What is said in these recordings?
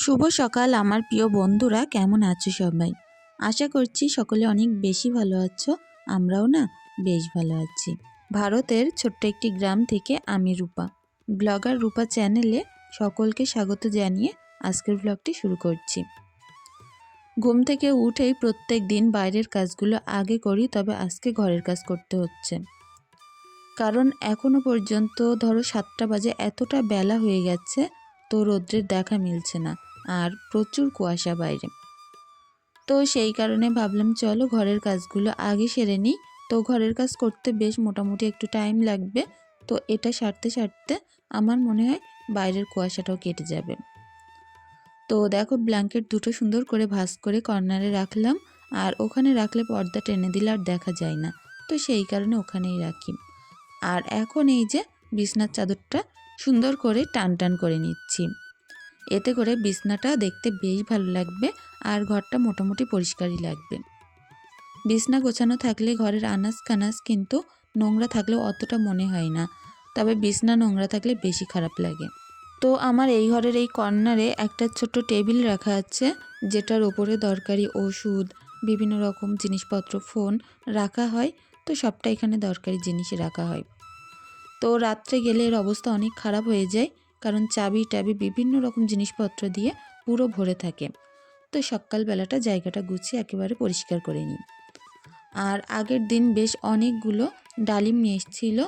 শুভ সকাল, আমার প্রিয় বন্ধুরা। কেমন আছো সবাই? আশা করছি সকলে অনেক বেশি ভালো আছো, আমরাও না বেশ ভালো আছি। ভারতের ছোট্ট একটি গ্রাম থেকে আমি রূপা। ব্লগার রূপা চ্যানেলে সকলকে স্বাগত জানিয়ে আজকের ব্লগটি শুরু করছি। ঘুম থেকে উঠেই প্রত্যেক দিন বাইরের কাজগুলো আগে করি, তবে আজকে ঘরের কাজ করতে হচ্ছে। কারণ এখনও পর্যন্ত ধরো সাতটা বাজে, এতটা বেলা হয়ে গেছে, তো রৌদ্রের দেখা মিলছে না। আর প্রচুর কুয়াশা বাইরে। তো সেই কারণে ভাবলাম, চলো ঘরের কাজগুলো আগে সেরে নিই। তো ঘরের কাজ করতে বেশ মোটামুটি একটু টাইম লাগবে। তো এটা সারতে সারতে আমার মনে হয় বাইরের কুয়াশাটাও কেটে যাবে। তো দেখো ব্ল্যাঙ্কেট দুটো সুন্দর করে ভাঁজ করে কর্নারে রাখলাম। আর ওখানে রাখলে পর্দা টেনে দিলে আর দেখা যায় না। তো সেই কারণে ওখানেই রাখি। আর এখন এই যে বিছনার চাদরটা সুন্দর করে টান টান করে নিচ্ছি। এতে করে বিছনাটা দেখতে বেশ ভালো লাগবে আর ঘরটা মোটামুটি পরিষ্কারই লাগবে। বিছনা গোছানো থাকলে ঘরের আনাজ কানাজ কিন্তু নোংরা থাকলেও অতটা মনে হয় না, তবে বিছনা নোংরা থাকলে বেশি খারাপ লাগে। তো আমার এই ঘরের এই কর্নারে একটা ছোট্ট টেবিল রাখা আছে, যেটার ওপরে দরকারি ওষুধ, বিভিন্ন রকম জিনিসপত্র, ফোন রাখা হয়, তো সবটা এখানে দরকারি জিনিস রাখা হয়। তো রাত্রে গেলে এর অবস্থা অনেক খারাপ হয়ে যায় কারণ চাবি টাবি বিভিন্ন রকম জিনিসপত্র দিয়ে পুরো ভরে থাকে। তো সকালবেলাটা জায়গাটা গুছিয়ে একেবারে পরিষ্কার করে নিই। আর আগের দিন বেশ অনেকগুলো ডালিম নিয়ে এসেছিল,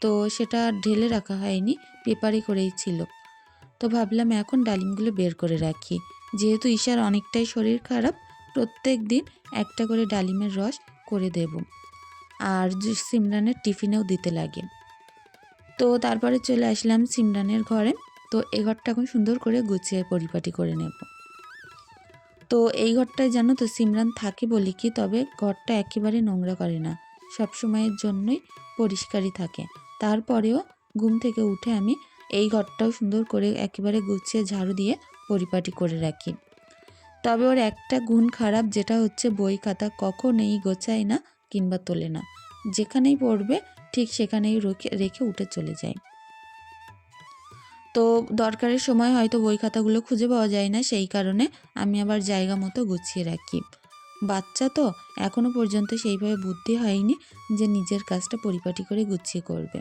তো সেটা ঢেলে রাখা হয়নি, পেপারে করেই ছিল। তো ভাবলাম এখন ডালিমগুলো বের করে রাখি। যেহেতু ঈশার অনেকটাই শরীর খারাপ, প্রত্যেক দিন একটা করে ডালিমের রস করে দেব। আর সিমরানের টিফিনেও দিতে লাগে। তো তারপরে চলে আসলাম সিমরানের ঘরে। তো এই ঘরটা এখন সুন্দর করে গুছিয়ে পরিপাটি করে নেব। তো এই ঘরটায় জানো তো সিমরান থাকে বলি কি, তবে ঘরটা একেবারে নোংরা করে না। সব সময়ের জন্যই পরিষ্কারই থাকে। তারপরেও ঘুম থেকে উঠে আমি এই ঘরটাও সুন্দর করে একেবারে গুছিয়ে ঝাড়ু দিয়ে পরিপাটি করে রাখি। তবে ওর একটা গুণ খারাপ, যেটা হচ্ছে বই খাতা কখনোই গোছায় না কিংবা তোলে না। যেখানেই পড়বে, ঠিক সেখানেই রেখে রেখে উঠে চলে যায়। তো দরকারের সময় হয়তো বই খাতাগুলো খুঁজে পাওয়া যায় না, সেই কারণে আমি আবার জায়গা মতো গুছিয়ে রাখি। বাচ্চা তো এখনও পর্যন্ত সেইভাবে বুদ্ধি হয়নি যে নিজের কাজটা পরিপাটি করে গুছিয়ে করবে।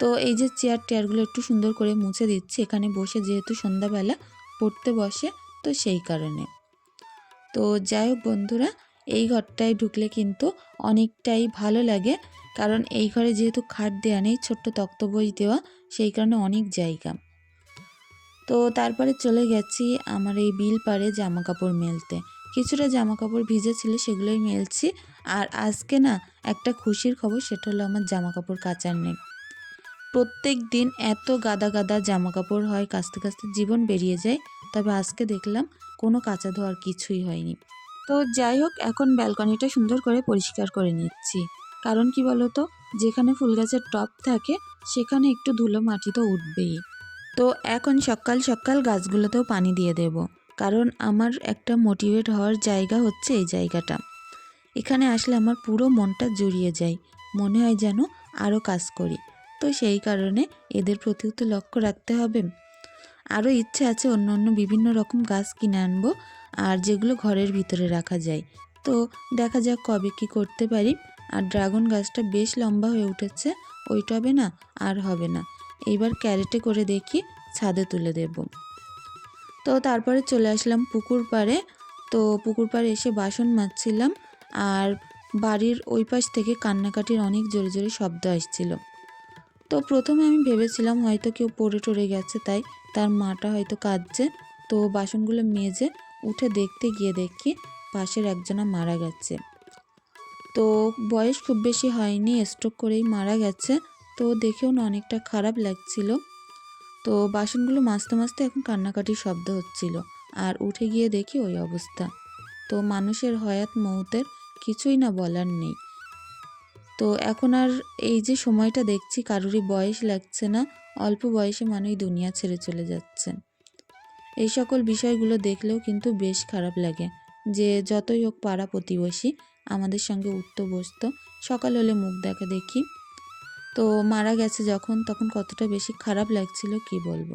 তো এই যে চেয়ার টেয়ারগুলো একটু সুন্দর করে মুছে দিচ্ছি, এখানে বসে যেহেতু সন্ধ্যাবেলা পড়তে বসে, তো সেই কারণে। তো যাই হোক বন্ধুরা এই ঘরটায় ঢুকলে কিন্তু অনেকটাই ভালো লাগে। কারণ এই ঘরে যেহেতু খাট দেওয়া নেই, ছোট্ট তক্ত বই দেওয়া, সেই কারণে অনেক জায়গা। তো তারপরে চলে গেছি আমার এই বিল পারে জামা কাপড় মেলতে। কিছুটা জামা কাপড় ভিজে ছিল, সেগুলোই মেলছি। আর আজকে না একটা খুশির খবর, সেটা হলো আমার জামা কাপড় কাচার নেই। প্রত্যেক দিন এত গাদা গাদা জামা কাপড় হয় কাচতে কাচতে জীবন বেরিয়ে যায়। তবে আজকে দেখলাম কোনো কাঁচা ধোয়ার কিছুই হয়নি। তো যাই হোক, এখন ব্যালকনিটা সুন্দর করে পরিষ্কার করে নিচ্ছি। কারণ কি বলতো? যেখানে ফুল গাছের টপ থাকে, সেখানে একটু ধুলো মাটি তো উঠবেই। তো এখন সকাল সকাল গাছগুলোতেও পানি দিয়ে দেব। কারণ আমার একটা মোটিভেট হওয়ার জায়গা হচ্ছে এই জায়গাটা। এখানে আসলে আমার পুরো মনটা জুড়িয়ে যায়। মনে হয় যেন আরও কাজ করি। তো সেই কারণে এদের প্রতিও তো লক্ষ্য রাখতে হবে। আরও ইচ্ছে আছে অন্য অন্য বিভিন্ন রকম গাছ কিনে আনব। আর যেগুলো ঘরের ভিতরে রাখা যায়। তো দেখা যাক কবে কি করতে পারি। আর ড্রাগন গাছটা বেশ লম্বা হয়ে উঠেছে ওই টবে না, আর হবে না। এইবার ক্যারেটে করে দেখি, ছাদে তুলে দেব। তো তারপরে চলে আসলাম পুকুর পাড়ে। তো পুকুর পাড়ে এসে বাসন মাজছিলাম, আর বাড়ির ওই পাশ থেকে কান্নাকাটির অনেক জোরে জোরে শব্দ আসছিল। তো প্রথমে আমি ভেবেছিলাম হয়তো কেউ পড়ে টরে গেছে, তাই তার মাটা হয়তো কাঁদছে। তো বাসনগুলো মেজে উঠে দেখতে গিয়ে দেখি পাশের একজনা মারা গেছে। তো বয়স খুব বেশি হয়নি স্ট্রোক করেই মারা গেছে। তো দেখেও না অনেকটা খারাপ লাগছিল। তো বাসনগুলো মাজতে মাজতে এখন কান্নাকাটির শব্দ হচ্ছিল। আর উঠে গিয়ে দেখি ওই অবস্থা। তো মানুষের হয়াত মৌতের কিছুই না বলার নেই। তো এখন আর এই যে সময়টা দেখছি, কারোরই বয়স লাগছে না। অল্প বয়সে মানুষ দুনিয়া ছেড়ে চলে যাচ্ছে। এই সকল বিষয়গুলো দেখলেও কিন্তু বেশ খারাপ লাগে যে যতই হোক পাড়া প্রতিবেশী আমাদের সঙ্গে উঠতো বসতো সকাল হলে মুখ দেখা দেখি। তো মারা গেছে যখন, তখন কতটা বেশি খারাপ লাগছিল কি বলব?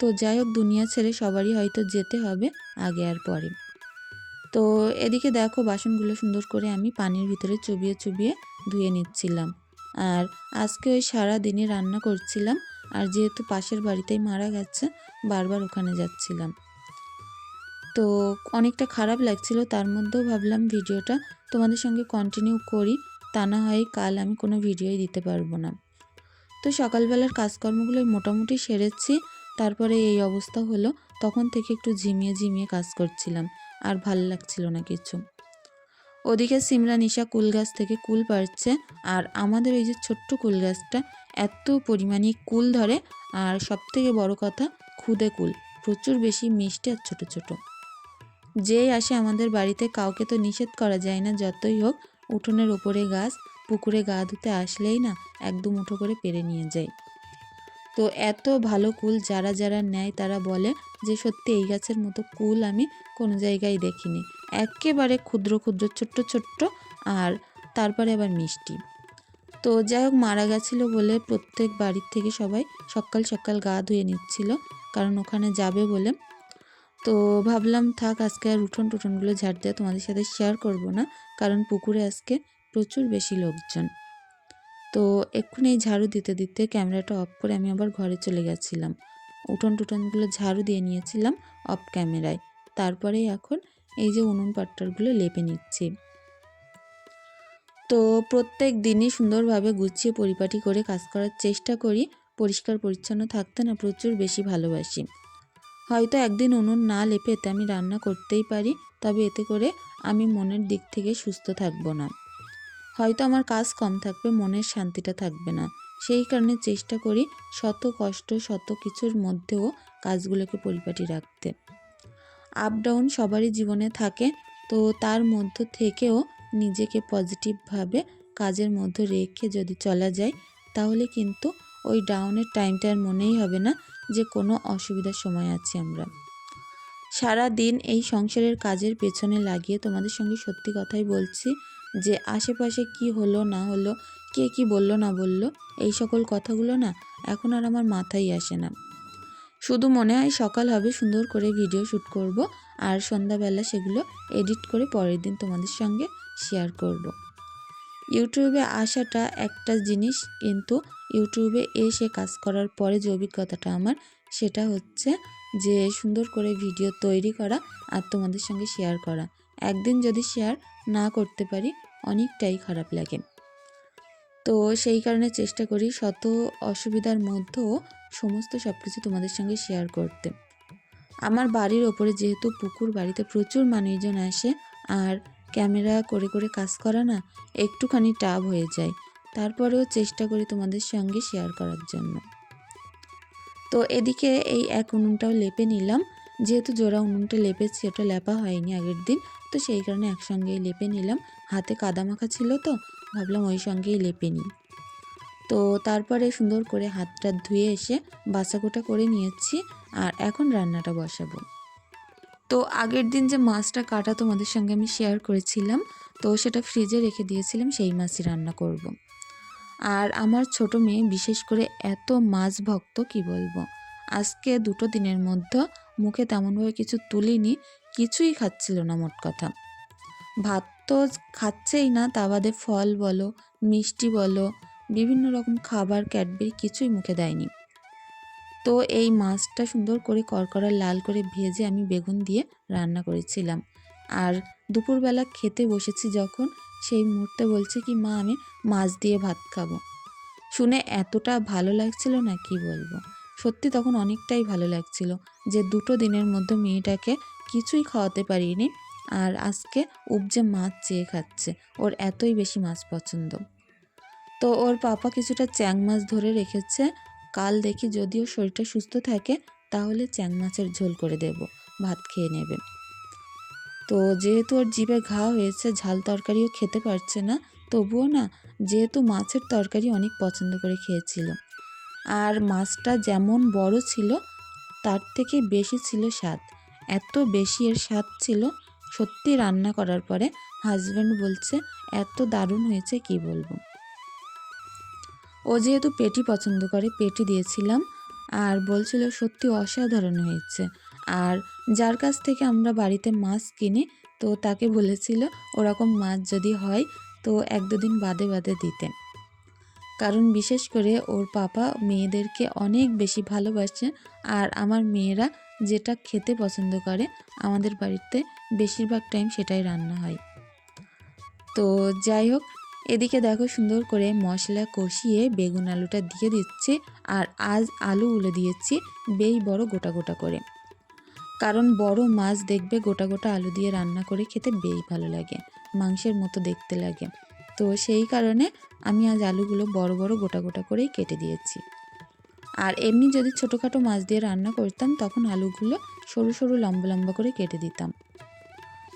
তো যাই হোক, দুনিয়া ছেড়ে সবারই হয়তো যেতে হবে আগে আর পরে। তো এদিকে দেখো বাসনগুলো সুন্দর করে আমি পানির ভিতরে চুবিয়ে চুবিয়ে ধুয়ে নিচ্ছিলাম। আর আজকে ওই সারা দিনই রান্না করছিলাম, আর যেহেতু পাশের বাড়িতেই মারা গেছে বারবার ওখানে যাচ্ছিলাম। তো অনেকটা খারাপ লাগছিল, তার মধ্যেও ভাবলাম ভিডিওটা তোমাদের সঙ্গে কন্টিনিউ করি, তা না হয় কাল আমি কোনো ভিডিওই দিতে পারব না। তো সকালবেলার কাজকর্মগুলো মোটামুটি সেরেছি, তারপরে এই অবস্থা হলো, তখন থেকে একটু ঝিমিয়ে ঝিমিয়ে কাজ করছিলাম, আর ভালো লাগছিল না কিছু। ওদিকে সিমরা নিশা কুল গাছ থেকে কুল পাড়ছে, আর আমাদের এই যে ছোট্ট কুল গাছটা এত পরিমাণে কুল ধরে আর সব থেকে বড় কথা খুদে কুল। প্রচুর বেশি মিষ্টি আর ছোট ছোট। যেই আসে আমাদের বাড়িতে, কাউকে তো নিষেধ করা যায় না, যতই হোক, উঠোনের ওপরে গাছ, পুকুরে গা ধুতে আসলেই না একদম মুঠো করে পেরে নিয়ে যায়। তো এত ভালো কুল যারা যারা নেয়, তারা বলে যে, সত্যি এই গাছের মতো কুল আমি কোনো জায়গায় দেখিনি। একেবারে ক্ষুদ্র ক্ষুদ্র, ছোট্ট ছোট্ট আর তারপরে আবার মিষ্টি। তো যাই হোক মারা গেছিল বলে প্রত্যেক বাড়ির থেকে সবাই সকাল সকাল গা ধুয়ে নিচ্ছিল, কারণ ওখানে যাবে বলে। তো ভাবলাম, থাক, আজকে আর উঠোন টুঠোনগুলো ঝাড় দেওয়া তোমাদের সাথে শেয়ার করব না, কারণ পুকুরে আজকে প্রচুর বেশি লোকজন। তো এক্ষুনি ঝাড়ু দিতে দিতে ক্যামেরাটা অফ করে আমি আবার ঘরে চলে গেছিলাম। উঠোন টুটনগুলো ঝাড়ু দিয়ে নিয়েছিলাম অফ ক্যামেরায়। তারপরে এখন এই যে উনুন পাট্টারগুলো লেপে নিচ্ছি। তো প্রত্যেক দিনই সুন্দরভাবে গুছিয়ে পরিপাটি করে কাজ করার চেষ্টা করি। পরিষ্কার, পরিচ্ছন্ন থাকতে না প্রচুর বেশি ভালোবাসি। হয়তো একদিন উনুন না লেপে এতে আমি রান্না করতেই পারি, তবে এতে করে আমি মনের দিক থেকে সুস্থ থাকব না। হয়তো আমার কাজ কম থাকবে, মনের শান্তিটা থাকবে না। সেই কারণে চেষ্টা করি শত কষ্ট, শত কিছুর মধ্যেও কাজগুলোকে পরিপাটি রাখতে। আপ ডাউন সবারই জীবনে থাকে, তো তার মধ্য থেকেও নিজেকে পজিটিভভাবে কাজের মধ্যে রেখে যদি চলা যায়, তাহলে কিন্তু ওই ডাউনের টাইমটা আর মনেই হবে না যে কোনো অসুবিধার সময় আছি আমরা। সারা দিন এই সংসারের কাজের পেছনে লাগিয়ে তোমাদের সঙ্গে সত্যি কথাই বলছি যে আশেপাশে কি হলো, না হলো, কে কি বলল, না বলল, এই সকল কথাগুলো না এখন আর আমার মাথায় আসে না। শুধু মনে হয় সকাল হবে, সুন্দর করে ভিডিও শ্যুট করব, আর সন্ধ্যাবেলা সেগুলো এডিট করে পরের দিন তোমাদের সঙ্গে শেয়ার করব। ইউটিউবে আসাটা একটা জিনিস, কিন্তু ইউটিউবে এসে কাজ করার পরে যে অভিজ্ঞতাটা আমার, সেটা হচ্ছে যে সুন্দর করে ভিডিও তৈরি করা আর তোমাদের সঙ্গে শেয়ার করা। একদিন যদি শেয়ার না করতে পারি, অনেকটাই খারাপ লাগে। তো সেই কারণে চেষ্টা করি শত অসুবিধার মধ্যেও সমস্ত সব কিছু তোমাদের সঙ্গে শেয়ার করতে। আমার বাড়ির ওপরে যেহেতু পুকুর, বাড়িতে প্রচুর মানুষজন আসে, আর ক্যামেরা করে করে কাজ করা না, একটুখানি টাব হয়ে যায়। তারপরেও চেষ্টা করি তোমাদের সঙ্গে শেয়ার করার জন্য। তো এদিকে এই এক উনুনটাও লেপে নিলাম। যেহেতু জোড়া উনুনটা লেপেছি, ওটা লেপা হয়নি আগের দিন, তো সেই কারণে একসঙ্গেই লেপে নিলাম। হাতে কাদা মাখা ছিল তো, ভাবলাম ওই সঙ্গেই লেপে নিই। তো তারপরে সুন্দর করে হাতটা ধুয়ে এসে বাসাকোটা করে নিয়েছি, আর এখন রান্নাটা বসাবো। তো আগের দিন যে মাছটা কাটা তোমাদের সঙ্গে আমি শেয়ার করেছিলাম, তো সেটা ফ্রিজে রেখে দিয়েছিলাম, সেই মাছই রান্না করব। আর আমার ছোট মেয়ে বিশেষ করে এত মাছ ভক্ত, কি বলব? আজকে দুটো দিনের মধ্যে মুখে তেমনভাবে কিছু তুলিনি, কিছুই খাচ্ছিল না মোট কথা। ভাত তো খাচ্ছেই না, তা বাদে ফল বলো, মিষ্টি বলো, বিভিন্ন রকম খাবার, ক্যাডবেরি কিছুই মুখে দেয়নি। তো এই মাছটা সুন্দর করে করকরা লাল করে ভেজে আমি বেগুন দিয়ে রান্না করেছিলাম। আর দুপুরবেলা খেতে বসেছি যখন, সেই মুহূর্তে বলছে কি, মা, আমি মাছ দিয়ে ভাত খাব। শুনে এতটা ভালো লাগছিল না, কি বলব? সত্যি তখন অনেকটাই ভালো লাগছিল যে দুটো দিনের মধ্যে মেয়েটাকে কিছুই খাওয়াতে পারিনি আর আজকে উপজে মাছ চেয়ে খাচ্ছে, ওর এতই বেশি মাছ পছন্দ। তো ওর পাপা কিছুটা চ্যাং মাছ ধরে রেখেছে কাল দেখি যদিও শরীরটা সুস্থ থাকে, তাহলে চ্যাং মাছের ঝোল করে দেব, ভাত খেয়ে নেবে। তো যেহেতু ওর জিভে ঘা হয়েছে, ঝাল তরকারিও খেতে পারছে না, তবুও না, যেহেতু মাছের তরকারি অনেক পছন্দ করে খেয়েছিল। আর মাছটা যেমন বড় ছিল, তার থেকে বেশি ছিল স্বাদ। এত বেশি এর স্বাদ ছিল, সত্যি রান্না করার পরে হাজব্যান্ড বলছে, এত দারুণ হয়েছে, কি বলব? ও যেহেতু পেটি পছন্দ করে, পেটি দিয়েছিলাম আর বলছিল সত্যি অসাধারণ হয়েছে। আর যার কাছ থেকে আমরা বাড়িতে মাছ কিনি, তো তাকে বলেছিল ওরকম মাছ যদি হয়, তো এক দুদিন বাদে বাদে দিতে। কারণ বিশেষ করে ওর পাপা মেয়েদেরকে অনেক বেশি ভালোবাসে আর আমার মেয়েরা যেটা খেতে পছন্দ করে, আমাদের বাড়িতে বেশিরভাগ টাইম সেটাই রান্না হয়। তো যাই হোক এদিকে দেখো সুন্দর করে মশলা কষিয়ে বেগুন আলুটা দিয়ে দিচ্ছি আর আজ আলুগুলো দিয়েছি বেশ বড় গোটা গোটা করে। কারণ বড় মাছ দেখবে গোটা গোটা আলু দিয়ে রান্না করে খেতে বেশ ভালো লাগে, মাংসের মতো দেখতে লাগে। তো সেই কারণে আমি আজ আলুগুলো বড় বড় গোটা গোটা করেই কেটে দিয়েছি। আর এমনি যদি ছোটোখাটো মাছ দিয়ে রান্না করতাম তখন আলুগুলো সরু সরু লম্বা লম্বা করে কেটে দিতাম।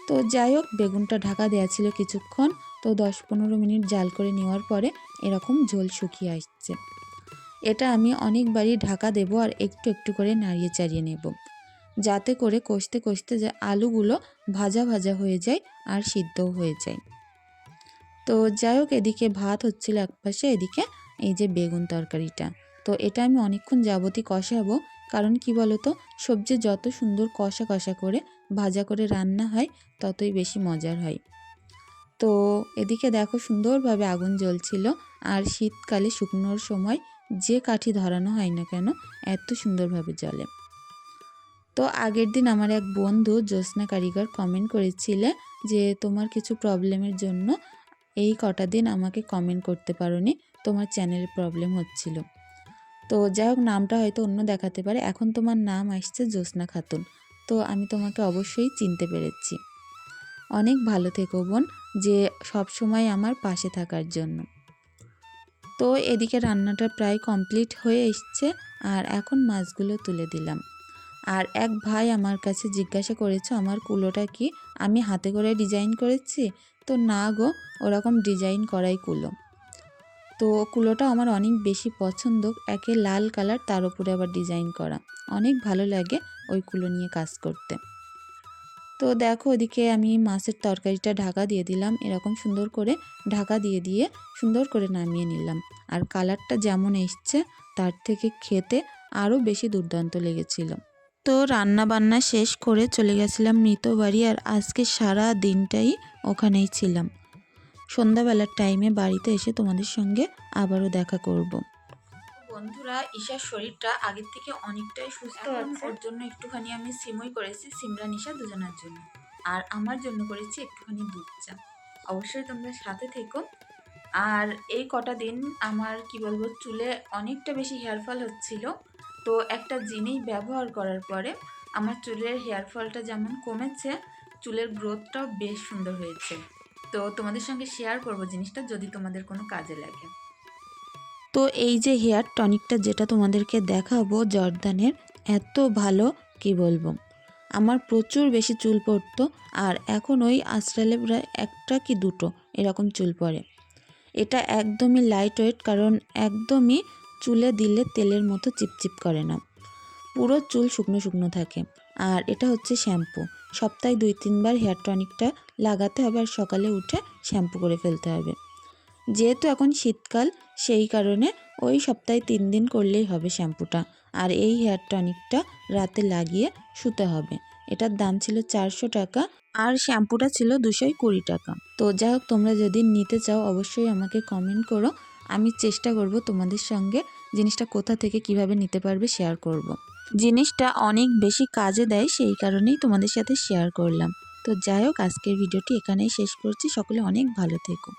তো যাই হোক, বেগুনটা ঢাকা দেওয়া ছিল কিছুক্ষণ তো দশ পনেরো মিনিট জাল করে নেওয়ার পরে এরকম ঝোল শুকিয়ে আসছে। এটা আমি অনেকবারই ঢাকা দেব আর একটু একটু করে নাড়িয়ে চাড়িয়ে নেব। যাতে করে কষতে কষতে যে আলুগুলো ভাজা ভাজা হয়ে যায় আর সিদ্ধও হয়ে যায়। তো যাই হোক, এদিকে ভাত হচ্ছিল একপাশে এদিকে এই যে বেগুন তরকারিটা। তো এটা আমি অনেকক্ষণ যাবতই কষাবো, কারণ কি বলতো, সবজি যত সুন্দর কষা কষা করে ভাজা করে রান্না হয়, ততই বেশি মজার হয়। তো এদিকে দেখো সুন্দরভাবে আগুন জ্বলছিল আর শীতকালে শুকনোর সময় যে কাঠি ধরানো হয় না কেন, এত সুন্দরভাবে জ্বলে। তো আগের দিন আমার এক বন্ধু জ্যোৎস্না কারিগর কমেন্ট করেছিলে যে, তোমার কিছু প্রবলেমের জন্য এই কটা দিন আমাকে কমেন্ট করতে পারোনি, তোমার চ্যানেলে প্রবলেম হচ্ছিল। তো যাই হোক, নামটা হয়তো অন্য দেখাতে পারে। এখন তোমার নাম আসছে জ্যোৎস্না খাতুন। তো আমি তোমাকে অবশ্যই চিনতে পেরেছি। অনেক ভালো থেকো বোন, যে সব সময় আমার পাশে থাকার জন্য। তো এদিকে রান্নাটা প্রায় কমপ্লিট হয়ে এসছে, আর এখন মাছগুলো তুলে দিলাম। আর এক ভাই আমার কাছে জিজ্ঞাসা করেছে, আমার কুলোটা কি আমি হাতে করে ডিজাইন করেছি? তো না গো, ওরকম ডিজাইন করাই কুলো। তো কুলোটা আমার অনেক বেশি পছন্দ, একে লাল কালার, তার উপরে আবার ডিজাইন করা। অনেক ভালো লাগে ওই কুলো নিয়ে কাজ করতে। তো দেখো ওদিকে আমি মাছের তরকারিটা ঢাকা দিয়ে দিলাম। এরকম সুন্দর করে ঢাকা দিয়ে দিয়ে সুন্দর করে নামিয়ে নিলাম। আর কালারটা যেমন এসছে, তার থেকে খেতে আরও বেশি দুর্দান্ত লেগেছিল। তো রান্না বান্না শেষ করে চলে গেছিলাম মৃত বাড়ি আর আজকে সারা দিনটাই ওখানেই ছিলাম। সন্ধ্যাবেলার টাইমে বাড়িতে এসে তোমাদের সঙ্গে আবারও দেখা করব। বন্ধুরা ঈশার শরীরটা আগের থেকে অনেকটাই সুস্থ আছে। ওর জন্য একটুখানি আমি সিমই করেছি সিমরা নিশা দুজনের জন্য। আর আমার জন্য করেছি একটুখানি দুধ চা। অবশ্যই তোমরা সাথে থেকো। আর এই কটা দিন আমার কি বলব চুলে অনেকটা বেশি হেয়ারফল হচ্ছিল। তো একটা জিনিস ব্যবহার করার পরে আমার চুলের হেয়ারফলটা যেমন কমেছে চুলের গ্রোথটাও বেশ সুন্দর হয়েছে। তো তোমাদের সঙ্গে শেয়ার করব জিনিসটা যদি তোমাদের কোনো কাজে লাগে। তো এই যে হেয়ার টনিকটা যেটা তোমাদেরকে দেখাবো জর্দানের, এত ভালো, কি বলব? আমার প্রচুর বেশি চুল পড়তো আর এখন ওই আশ্রালে প্রায় একটা কি দুটো এরকম চুল পড়ে। এটা একদমই লাইট ওয়েট কারণ একদমই চুলে দিলে তেলের মতো চিপচিপ করে না। পুরো চুল শুকনো শুকনো থাকে আর এটা হচ্ছে শ্যাম্পু। সপ্তাহে দুই তিনবার হেয়ার টনিকটা লাগাতে হবে আর সকালে উঠে শ্যাম্পু করে ফেলতে হবে। যেহেতু এখন শীতকাল, সেই কারণে ওই সপ্তাহে তিন দিন করলেই হবে শ্যাম্পুটা। আর এই হেয়ার টনিকটা রাতে লাগিয়ে শুতে হবে। এটার দাম ছিল চারশো টাকা আর শ্যাম্পুটা ছিল দুশোই কুড়ি টাকা। তো যাই হোক, তোমরা যদি নিতে চাও, অবশ্যই আমাকে কমেন্ট করো। আমি চেষ্টা করব তোমাদের সঙ্গে জিনিসটা কোথা থেকে কীভাবে নিতে পারবে শেয়ার করব। জিনিসটা অনেক বেশি কাজে দেয়, সেই কারণেই তোমাদের সাথে শেয়ার করলাম। তো যাই হোক, আজকের ভিডিওটি এখানেই শেষ করছি। সকলে অনেক ভালো থেকো।